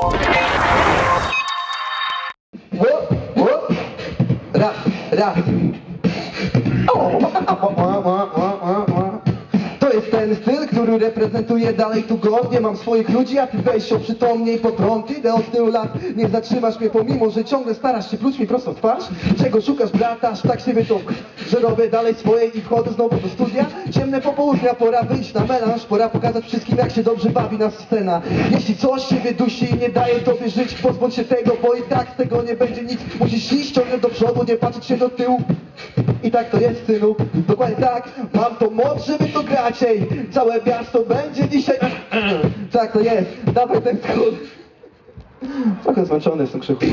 Łop, łop. Raz, raz. O, który reprezentuje dalej tu godnie. Mam swoich ludzi, a ty weź się przytomnie i potrąd Idę od tylu lat, nie zatrzymasz mnie Pomimo, że ciągle starasz się pluć mi prosto w twarz. Czego szukasz brata, aż tak się to Że robię dalej swoje i wchodzę znowu do studia. Ciemne popołudnia, pora wyjść na melanż Pora pokazać wszystkim jak się dobrze bawi nas scena. Jeśli coś ciebie dusi i nie daje tobie żyć Pozbądź się tego, bo i tak z tego nie będzie nic. Musisz iść ciągle do przodu, nie patrzeć się do tyłu i tak to jest, synu, dokładnie tak. Mam to moc, żeby to grać, ej. Całe miasto będzie dzisiaj Tak to jest, dawaj ten skrót. Trochę zmęczony jestem krzyku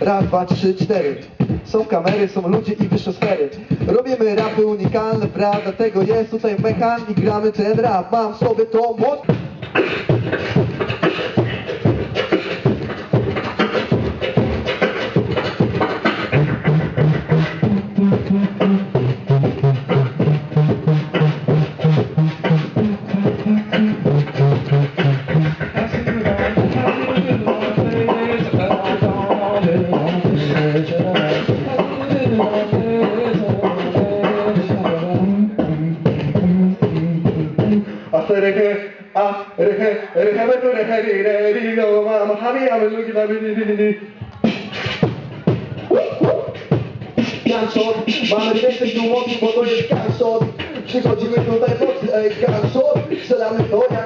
Raz, dwa, trzy, cztery. Są kamery, są ludzie i wyższe sfery. Robimy rapy unikalne, prawda? Tego jest tutaj mechan i gramy ten rap. Mam sobie to moc Gunshot, mamy więcej tu mocy, bo to jest gunshot Przychodzimy tutaj w nocy, ej, gunshot Strzelamy to jak zbroczy, gunshot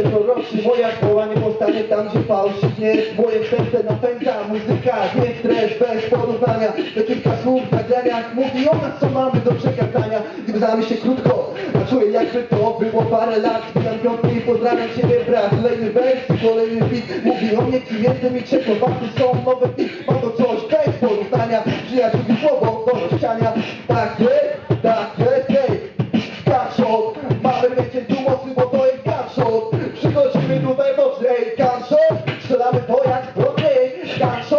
Proroczy, moja głowa nie powstanie tam, gdzie fałszyk jest Moje serce napędza. Muzyka, nie stres, bez porównania. To kilka słów w mówi o nas, co mamy do przekazania. Gdy znamy się krótko, a czuję jakby to było parę lat. Zbijam piątki i pozdrawiam ciebie brat. Kolejny wers, kolejny beat Mówi o mnie, kim jestem i czego warty są nowe beat Mam to coś bez porównania. Przyjaciół i słowo do ściania. Tak jest, Próbę mocnej kanszą, strzelamy to jak brody Kanszą,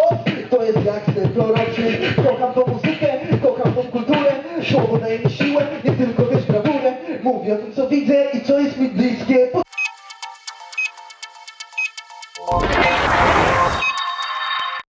to jest jak sen proroczy Kocham tą muzykę, kocham tą kulturę. Słowo daje mi siłę, nie tylko wiesz brawurę. Mówię o tym co widzę i co jest mi bliskie.